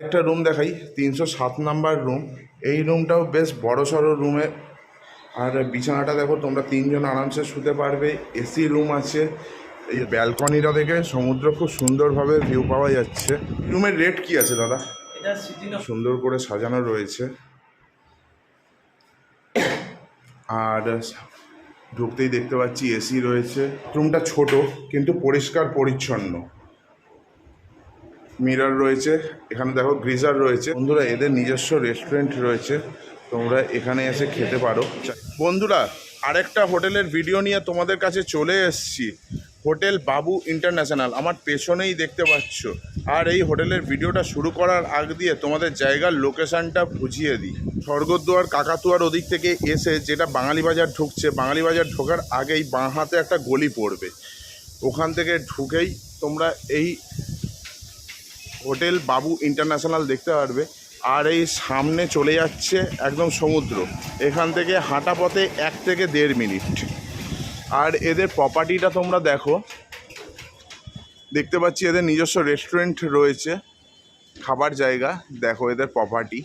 একটা রুম দেখাই তিনশো সাত নাম্বার রুম এই রুমটাও বেশ বড় সড়ো রুমে আর বিছানাটা দেখো তোমরা তিনজন আরামসে শুতে পারবে। এসি রুম আছে। এই ব্যালকনিটা থেকে সমুদ্র খুব সুন্দরভাবে ভিউ পাওয়া যাচ্ছে। রুমের রেট কি আছে দাদা? সুন্দর করে সাজানো রয়েছে। আর ঢুকতেই দেখতে পাচ্ছি এসি রয়েছে। রুমটা ছোট কিন্তু পরিষ্কার পরিচ্ছন্ন মিরর রয়েছে, এখানে দেখো গ্রিজার রয়েছে। বন্ধুরা, এদের নিজস্ব রেস্টুরেন্ট রয়েছে, তোমরা এখানে এসে খেতে পারো। বন্ধুরা, আরেকটা হোটেলের ভিডিও নিয়ে তোমাদের কাছে চলে এসেছি। হোটেল বাবু ইন্টারন্যাশনাল, আমার পেছনেই দেখতে পাচ্ছ। আর এই হোটেলের ভিডিওটা শুরু করার আগ দিয়ে তোমাদের জায়গার লোকেশানটা বুঝিয়ে দিই। স্বর্গদ্বার, কাকাতুয়ার ওদিক থেকে এসে যেটা বাঙালি বাজার ঢুকছে, বাঙালি বাজার ঢোকার আগেই বাঁ হাতে একটা গলি পড়বে। ওখান থেকে ঢুকেই তোমরা এই হোটেল বাবু ইন্টারন্যাশনাল দেখতে পারবে। আর এই সামনে চলে যাচ্ছে একদম সমুদ্র। এখান থেকে হাঁটা পথে এক থেকে দেড় মিনিট। আর এদের প্রপার্টিটা তোমরা দেখো। দেখতে পাচ্ছি এদের নিজস্ব রেস্টুরেন্ট রয়েছে। খাবার জায়গা। দেখো এদের প্রপার্টি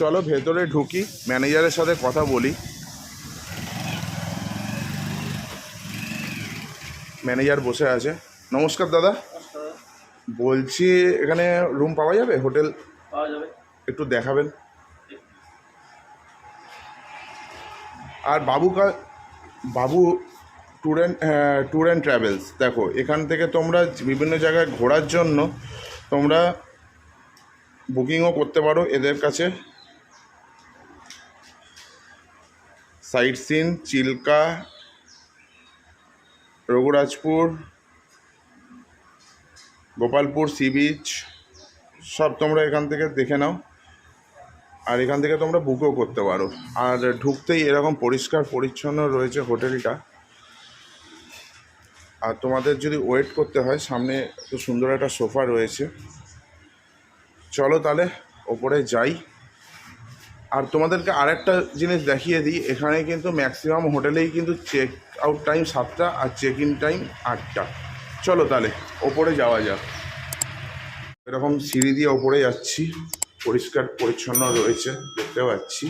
চলো ভেতরে ঢুকি। ম্যানেজারের সাথে কথা বলি। ম্যানেজার বসে আছে। নমস্কার দাদা। বলছি এখানে রুম পাওয়া যাবে? হোটেল? পাওয়া যাবে। একটু দেখাবেন। আর বাবু কা Babu tour and tour and travels দেখো এখান থেকে তোমরা বিভিন্ন জায়গায় ঘোরার জন্য তোমরা বুকিংও করতে পারো এদের কাছে। Sightseeing Chilka Raghurajpur, Gopalpur, sea beach, সব তোমরা এখান থেকে দেখে নাও। আর এখান থেকে তোমরা বুকও করতে পারো। আর ঢুকতেই এরকম পরিষ্কার পরিচ্ছন্ন রয়েছে হোটেলটা। আর তোমাদের যদি ওয়েট করতে হয়, সামনে খুব সুন্দর একটা সোফা রয়েছে। চলো তাহলে, ওপরে যাই। আর তোমাদেরকে আরেকটা জিনিস দেখিয়ে দিই, এখানে কিন্তু ম্যাক্সিমাম হোটেলেই কিন্তু চেক আউট টাইম সাতটা আর চেক ইন টাইম আটটা। চলো তাহলে, ওপরে যাওয়া যাক। এরকম সিঁড়ি দিয়ে ওপরে যাচ্ছি, পরিষ্কার পরিচ্ছন্ন রয়েছে, দেখতে পাচ্ছি।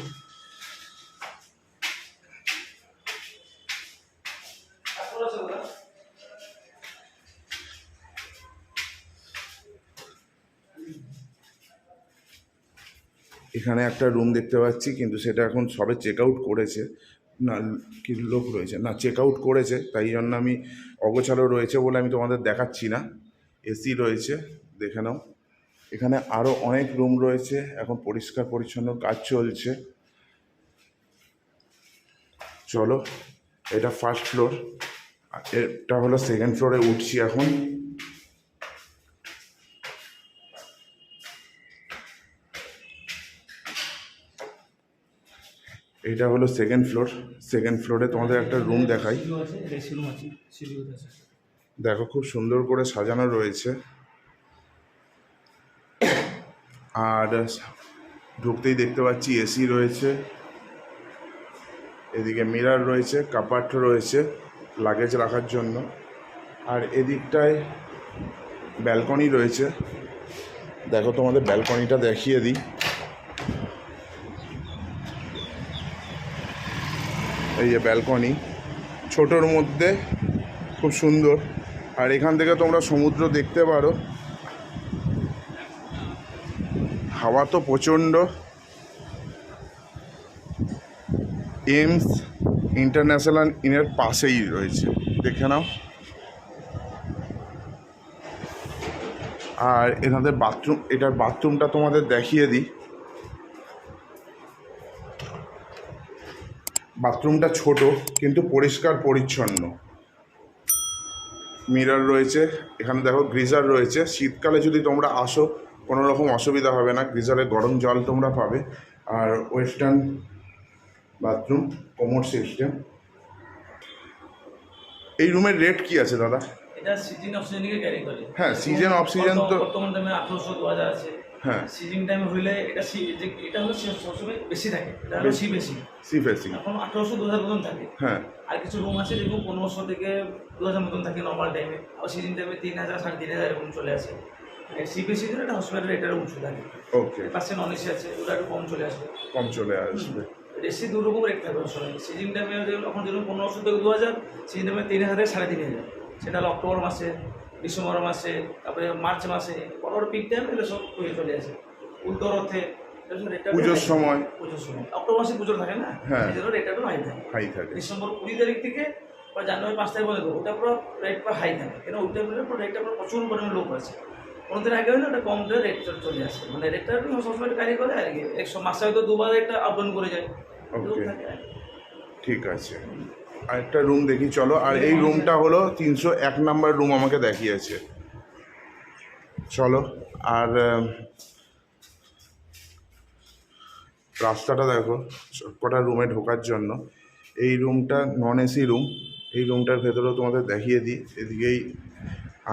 এখানে একটা রুম দেখতে পাচ্ছি, কিন্তু সেটা এখন সবে চেক আউট করেছে। না, কি লোক রয়েছে? না চেক আউট করেছে, তাই জন্য আমি অগোছালো রয়েছে বলে আমি তোমাদের দেখাচ্ছি না। এসি রয়েছে, দেখে নাও। এখানে আরও অনেক রুম রয়েছে, এখন পরিষ্কার পরিচ্ছন্ন কাজ চলছে। চলো, এটা ফার্স্ট ফ্লোর এটা হলো সেকেন্ড ফ্লোরে উঠছি এখন। এটা হলো সেকেন্ড ফ্লোর সেকেন্ড ফ্লোরে তোমাদের একটা রুম দেখাই। দেখো খুব সুন্দর করে সাজানো রয়েছে। আর ঢুকতেই দেখতে পাচ্ছি এসি রয়েছে। এদিকে মিরার রয়েছে, কাপাট রয়েছে লাগেজ রাখার জন্য। আর এদিকটায় ব্যালকনি রয়েছে। দেখো তোমাদের ব্যালকনিটা দেখিয়ে দিই। এই যে ব্যালকনি ছোটোর মধ্যে, খুব সুন্দর। আর এখান থেকে তোমরা সমুদ্র দেখতে পারো। হাওয়া তো প্রচণ্ড। এমস ইন্টারন্যাশনাল ইনের পাশেই রয়েছে। দেখে নাও। আর এনাদের বাথরুম এটার বাথরুমটা তোমাদের দেখিয়ে দিই। বাথরুমটা ছোট কিন্তু পরিষ্কার পরিচ্ছন্ন। মিরার রয়েছে এখানে দেখো গ্রিজার রয়েছে। শীতকালে যদি তোমরা আসো কোনো রকম অসুবিধা হবে না। গ্রিজারে গরম জল তোমরা পাবে। আর ওয়েস্টার্ন বাথরুম কোমর সিস্টেম। এই রুমের রেট কি আছে দাদা? এটা সিজন ক্যারি করে। হ্যাঁ, season, oxygen তো- বর্তমান দামে আঠারোশো দু আছে। হ্যাঁ। সিজিং টাইম হইলে এটা সি যে এটা হলো সবসময় বেশি থাকে। এটা হলো সি বেশি। সি ফেসিং এখন আঠারোশো দু হাজার মতন থাকে। হ্যাঁ। আর কিছু রুম আছে যেরকম পনেরোশো থেকে দু হাজার মতন থাকে নর্মাল টাইমে আর সিজন টাইমে তিন হাজার সাড়ে তিন হাজার এরকম চলে আসে। সি বেশি দিলে এটা হসপিটালের এটারও উঁচু থাকে। ওকে পার্সেন্ট নন এসি আছে ওটা একটু কম চলে আসবে। কম চলে আসবে। এসি দু রকম রেট থাকবে সবাই। সিজন টাইমে এখন যেরকম পনেরোশো থেকে দু হাজার সিজন টাইমে তিন হাজার সাড়ে তিন হাজার। সেটা হলো অক্টোবর মাসে ডিসেম্বর মাসে তারপরে মার্চ মাসে। পিক টাইম এগুলো সব হয়ে চলে আসে। উল্টো রথে পুজোর সময়। পুজোর সময়। অক্টোবর মাসে পুজো থাকে না? হ্যাঁ। এই জন্য রেটটা হাই থাকে। হাই থাকে। ডিসেম্বর কুড়ি তারিখ থেকে বা জানুয়ারি পাঁচ তারিখ পর্যন্ত ওটা পুরো রেট পুরো হাই থাকে। কেন ওইটা পুরো রেটটা পুরো প্রচুর পরিমাণে লোক আছে। কোনোদিন আগে হলে ওটা কম রেট চলে আসে। মানে রেটটা সবসময় কারি করে আর কি। একশো মাসে হয়তো দুবার একটা আপ ডাউন করে যায়। ঠিক আছে। আরেকটা রুম দেখি চলো। আর এই রুমটা হলো তিনশো এক নাম্বার রুম আমাকে দেখিয়েছে। চলো, আর রাস্তাটা দেখো, কটা রুমে ঢোকার জন্য। এই রুমটা নন এসি রুম এই রুমটার ভেতরেও তোমাদের দেখিয়ে দিই। এদিকেই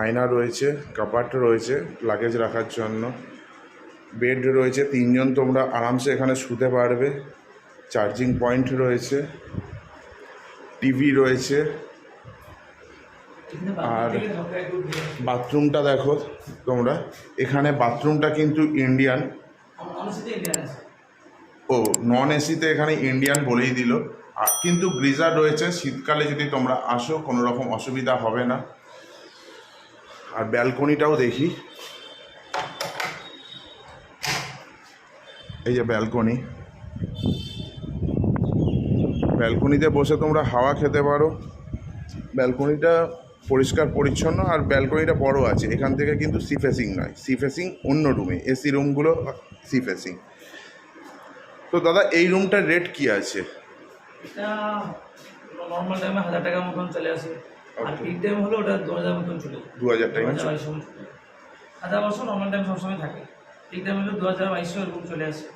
আয়না রয়েছে কাপাট রয়েছে লাগেজ রাখার জন্য। বেড রয়েছে, তিনজন তোমরা আরামসে এখানে শুতে পারবে। চার্জিং পয়েন্ট রয়েছে। টিভি রয়েছে। আর-। বাথরুমটা দেখো তোমরা। এখানে বাথরুমটা কিন্তু ইন্ডিয়ান ও নন এসিতে এখানে ইন্ডিয়ান বলেই দিল। কিন্তু গ্রিজার রয়েছে। শীতকালে যদি তোমরা আসো কোনো রকম অসুবিধা হবে না। আর ব্যালকনিটাও দেখি। এই যে ব্যালকনি। ব্যালকনিতে বসে তোমরা হাওয়া খেতে পারো। ব্যালকনিটা পরিষ্কার পরিচ্ছন্ন আর ব্যালকনিটা বড় আছে। এখান থেকে কিন্তু সি ফেসিং নয়। সি ফেসিং অন্য রুমে। এসি রুমগুলো সি ফেসিং। তো দাদা এই রুমটার রেট কি আছে? নর্মাল টাইমে হাজার টাকার মতন চলে আসে। আর পিক টাইম হলো ওটা দু হাজার মতন চলে দু হাজার হাজার নর্মাল টাইম সবসময় থাকে। পিক টাইম হলো দু হাজার বাইশশো এরকম চলে আসে।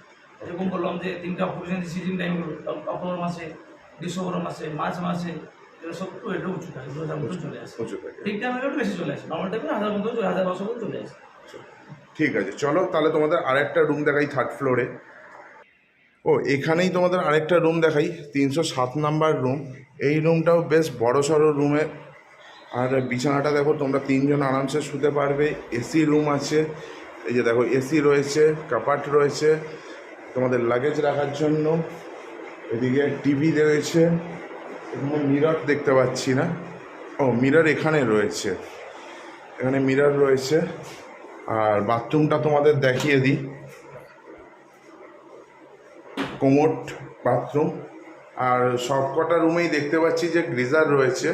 এরকম বললাম যে তিনটা অকুপেশন সিজন টাইমগুলো অক্টোবর মাসে ডিসেম্বর মাসে মার্চ মাসে এগুলো সব এটা উঁচু থাকে দু হাজার মতন চলে আসে। প্রচুর টাইম একটু বেশি চলে আসে নর্মাল টাইমে হাজার মতন হাজার বারোশো মতন চলে আসে। ঠিক আছে চলো তাহলে তোমাদের আরেকটা রুম দেখাই থার্ড ফ্লোরে ও এখানেই তোমাদের আরেকটা রুম দেখাই তিনশো সাত নাম্বার রুম এই রুমটাও বেশ বড় সড়ো রুমে আর বিছানাটা দেখো তোমরা তিনজন আরামসে শুতে পারবে। এসি রুম আছে। এই যে দেখো এসি রয়েছে কাপাট রয়েছে। তোমাদের লাগেজ রাখার জন্য। এদিকে টিভি রয়েছে। এখানে মিরর দেখতে পাচ্ছি না। ও, মিরর এখানে রয়েছে। এখানে মিরর রয়েছে। আর বাথরুমটা তোমাদের দেখিয়ে দিই। Commode bathroom. আর সবকটা রুমেই দেখতে পাচ্ছি যে গ্রিজার রয়েছে।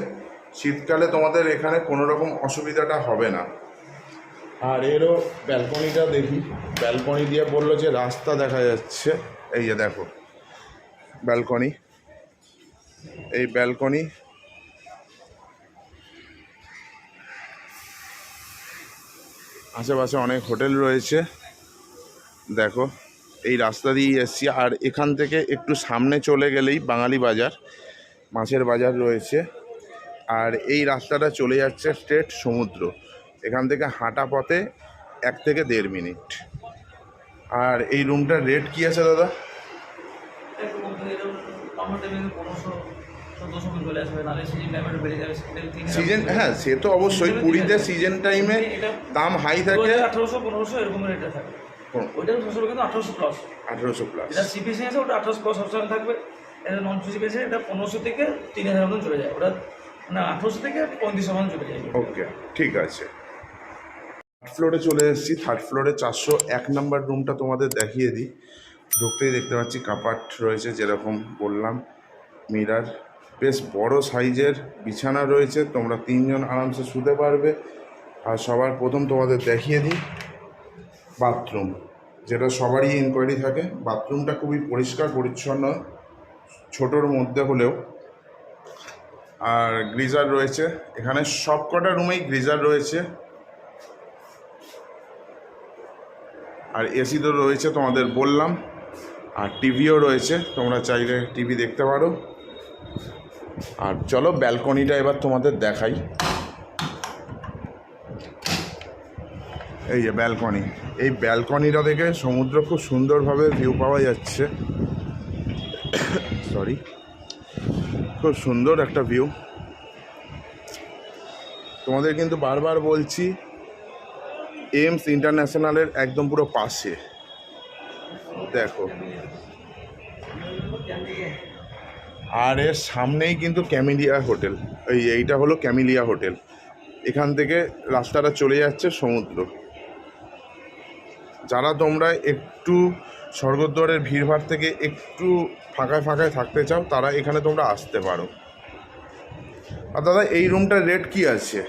শীতকালে তোমাদের এখানে কোনো রকম অসুবিধাটা হবে না। আর এরও ব্যালকনিটা দেখি। ব্যালকনি দিয়ে বলল যে রাস্তা দেখা যাচ্ছে। এই যে দেখো, ব্যালকনি। এই ব্যালকনি। আশেপাশে অনেক হোটেল রয়েছে। দেখো, এই রাস্তা দিয়েই এসছি। আর এখান থেকে একটু সামনে চলে গেলেই বাঙালি বাজার, মাছের বাজার রয়েছে। আর এই রাস্তাটা চলে যাচ্ছে স্ট্রেট সমুদ্র। এখান থেকে হাঁটা পথে এক থেকে দেড় মিনিট। আর এই রুমটার রেট কি আছে দাদা? পনেরোশো সিজন হ্যাঁ সে তো অবশ্যই পুরীতে সিজন টাইমে দাম হাই থাকে। আঠারোশো পনেরোশো এরকম রেটে থাকে। ওইটা সবসময় কিন্তু আঠারোশো প্লাস আঠেরোশো প্লাস যেটা সিপিএসি আছে ওটা আঠারোশো প্লাস সবসময় থাকবে। এটা নন সিপিএসি এটা পনেরোশো থেকে তিন হাজার মতন চলে যায়। ওটা মানে আঠারোশো থেকে পঁয়ত্রিশশো মতন চলে যায়। ওকে ঠিক আছে। থার্ড ফ্লোরে চলে এসেছি। থার্ড ফ্লোরে চারশো এক নাম্বার রুমটা তোমাদের দেখিয়ে দিই। ঢুকতেই দেখতে পাচ্ছি কাপাট রয়েছে, যেরকম বললাম, মিরার। বেশ বড় সাইজের বিছানা রয়েছে, তোমরা তিনজন আরামসে শুতে পারবে। আর সবার প্রথম তোমাদের দেখিয়ে দিই, বাথরুম। যেটা সবারই ইনকোয়ারি থাকে, বাথরুমটা খুবই পরিষ্কার, পরিচ্ছন্ন, ছোটোর মধ্যে হলেও। আর গ্রিজার রয়েছে, এখানে সব কটা রুমেই গ্রিজার রয়েছে। আর এসি তো রয়েছে তোমাদের বললাম আর টিভিও রয়েছে, তোমরা চাইলে টিভি দেখতে পারো। আর চলো, ব্যালকনিটা এবার তোমাদের দেখাই। এই যে ব্যালকনি, এই ব্যালকনিটা থেকে সমুদ্র খুব সুন্দরভাবে ভিউ পাওয়া যাচ্ছে। সরি খুব সুন্দর একটা ভিউ তোমাদের কিন্তু বারবার বলছি এইমস ইন্টারন্যাশনালের একদম পুরো পাশে। দেখো। আর এর সামনেই কিন্তু ক্যামিলিয়া হোটেল। এই, এইটা হলো ক্যামিলিয়া হোটেল। এখান থেকে রাস্তাটা চলে যাচ্ছে সমুদ্র। যারা তোমরা একটু স্বর্গদ্বারের ভিড়ভাড় থেকে একটু ফাঁকায় ফাঁকায় থাকতে চাও, তারা এখানে তোমরা আসতে পারো। আর দাদা, এই রুমটার রেট কি আছে?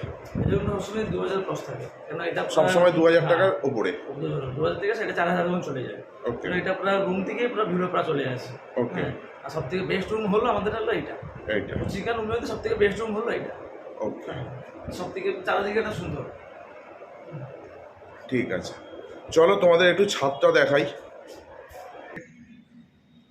এই জন্য সবসময় দু হাজার প্লাস থাকে। কেন এটা সবসময় দু হাজার টাকার উপরে। দু হাজার থেকে সেটা চার হাজার চলে যায়। কারণ এটা পুরো রুম থেকে পুরো ভিড় পুরো চলে আসে। ওকে হ্যাঁ আর সব থেকে বেস্ট রুম হলো আমাদের হলো এটা। এইটা। চিকেন রুমের মধ্যে সব থেকে বেস্ট রুম হলো এটা। ওকে সব থেকে চারিদিকে এটা সুন্দর। ঠিক আছে। চলো তোমাদের একটু ছাদটা দেখাই।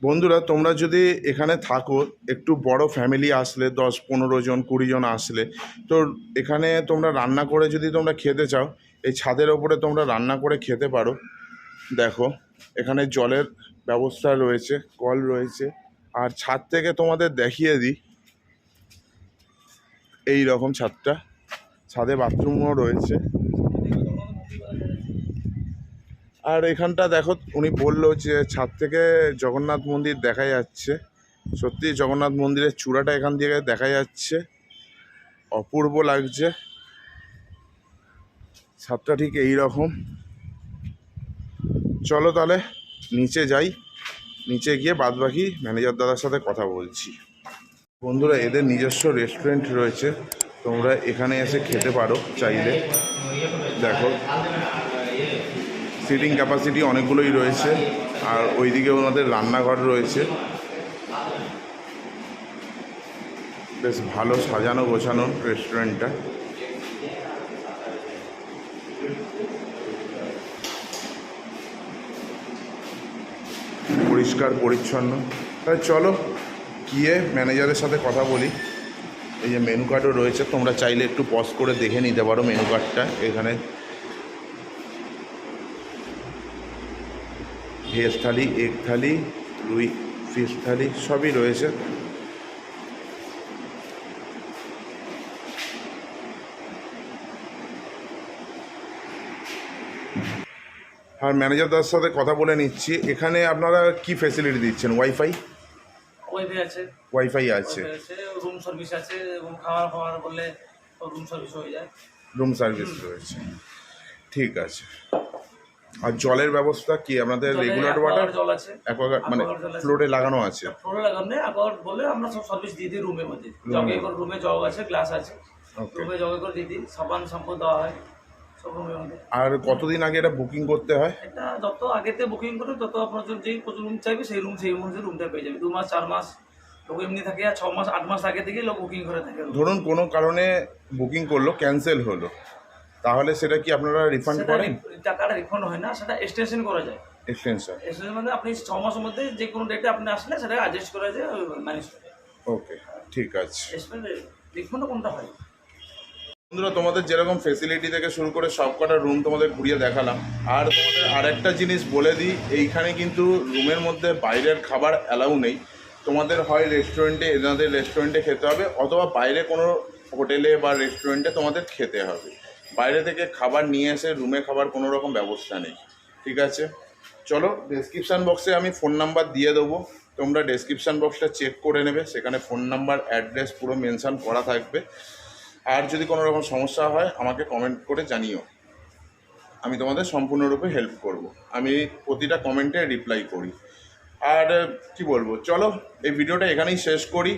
বন্ধুরা, তোমরা যদি এখানে থাকো, একটু বড় ফ্যামিলি আসলে, দশ, পনেরো জন, কুড়ি জন আসলে, তো এখানে তোমরা রান্না করে যদি তোমরা খেতে চাও, এই ছাদের ওপরে তোমরা রান্না করে খেতে পারো। দেখো, এখানে জলের ব্যবস্থা রয়েছে, কল রয়েছে। আর ছাদ থেকে তোমাদের দেখিয়ে দিই, এই রকম ছাদটা। ছাদে বাথরুমও রয়েছে। আর এখানটা দেখো, উনি বলল যে ছাদ থেকে জগন্নাথ মন্দির দেখা যাচ্ছে। সত্যি জগন্নাথ মন্দিরের চূড়াটা এখান থেকে দেখা যাচ্ছে। অপূর্ব লাগছে। ছাদটা ঠিক এই রকম চলো তাহলে নিচে যাই। নিচে গিয়ে বাদবাকি ম্যানেজার দাদার সাথে কথা বলছি। বন্ধুরা, এদের নিজস্ব রেস্টুরেন্ট রয়েছে। তোমরা এখানে এসে খেতে পারো চাইলে। দেখো। সিটিং ক্যাপাসিটি অনেকগুলোই রয়েছে, আর ওইদিকে ওনাদের রান্নাঘর রয়েছে। বেশ ভালো সাজানো গোছানো রেস্টুরেন্টটা। পরিষ্কার, পরিচ্ছন্ন। তাই চলো, গিয়ে ম্যানেজারের সাথে কথা বলি। এই যে মেনু কার্ডও রয়েছে, তোমরা চাইলে একটু পজ করে দেখে নিতে পারো মেনু কার্ডটা। এখানে ভেজ থালি এগ থালি রুই ফিশ থালি সবই রয়েছে। আর ম্যানেজারদার সাথে কথা বলে নিচ্ছি। এখানে আপনারা কি ফেসিলিটি দিচ্ছেন? ওয়াইফাই ওয়াইফাই আছে। ওয়াইফাই আছে। রুম সার্ভিস আছে এবং খাবার খাবার বললে রুম সার্ভিস হয়ে যায়। রুম সার্ভিস রয়েছে। ঠিক আছে। আর জলের ব্যবস্থা কি? আমাদের রেগুলার ওয়াটার জল আছে। অ্যাকোয়াগার্ড মানে। ফ্লোরে লাগানো আছে। ফ্লোরে লাগানো অ্যাকোয়ার্ড বলে আমরা সব সার্ভিস দিয়ে দিই রুমের মধ্যে। জগে করে রুমে জগ আছে গ্লাস আছে। রুমে জগে করে দিয়ে দিই। সাবান শ্যাম্পু দেওয়া হয় মধ্যে। আর কতদিন আগে এটা বুকিং করতে হয়? এটা যত আগেতে বুকিং করবে তত আপনার যেই রুম চাইবে সেই রুম সেই অনুযায়ী রুমটা পেয়ে যাবে। দু মাস চার মাস লোক এমনি থাকে আর ছ মাস আট মাস আগে থেকেই লোক বুকিং করে থাকে ধরুন কোনো কারণে বুকিং করল ক্যান্সেল হলো। তাহলে সেটা কি আপনারা রিফান্ড করেন? টাকাটা রিফান্ড হয় না সেটা এক্সটেনশন করা যায়। এক্সটেনশন এক্সটেনশন মানে আপনি ছ মাসের মধ্যে যে কোনো ডেটে আপনি আসলে সেটা অ্যাডজাস্ট করা যায় ম্যানেজ করে ওকে ঠিক আছে। রিফান্ড কোনটা হয়। বন্ধুরা তোমাদের যেরকম ফেসিলিটি থেকে শুরু করে সব কটা রুম তোমাদের ঘুরিয়ে দেখালাম আর তোমাদের আরেকটা জিনিস বলে দিই এইখানে কিন্তু রুমের মধ্যে বাইরের খাবার অ্যালাউ নেই। তোমাদের হয় রেস্টুরেন্টে এনাদের রেস্টুরেন্টে খেতে হবে অথবা বাইরে কোনো হোটেলে বা রেস্টুরেন্টে তোমাদের খেতে হবে। বাইরে থেকে খাবার নিয়ে এসে রুমে খাবার কোনো রকম ব্যবস্থা নেই। ঠিক আছে? চলো ডেসক্রিপশান বক্সে আমি ফোন নাম্বার দিয়ে দেবো। তোমরা ডেসক্রিপশান বক্সটা চেক করে নেবে। সেখানে ফোন নাম্বার অ্যাড্রেস পুরো মেনশান করা থাকবে। আর যদি কোনো রকম সমস্যা হয়, আমাকে কমেন্ট করে জানিও। আমি তোমাদের সম্পূর্ণরূপে হেল্প করব। আমি প্রতিটা কমেন্টে রিপ্লাই করি। আর, কি বলব? চলো, এই ভিডিওটা এখানেই শেষ করি।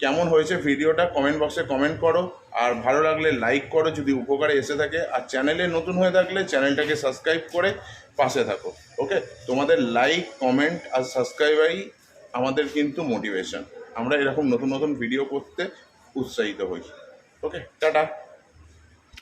কেমন হয়েছে ভিডিওটা কমেন্ট বক্সে কমেন্ট করো, আর ভালো লাগলে লাইক করো যদি উপকারে এসে থাকে, আর চ্যানেলে নতুন হয়ে থাকলে চ্যানেলটাকে সাবস্ক্রাইব করে পাশে থাকো ওকে তোমাদের লাইক কমেন্ট আর সাবস্ক্রাইবারই আমাদের কিন্তু মোটিভেশন আমরা এরকম নতুন নতুন ভিডিও করতে উৎসাহিত হই ওকে টাটা!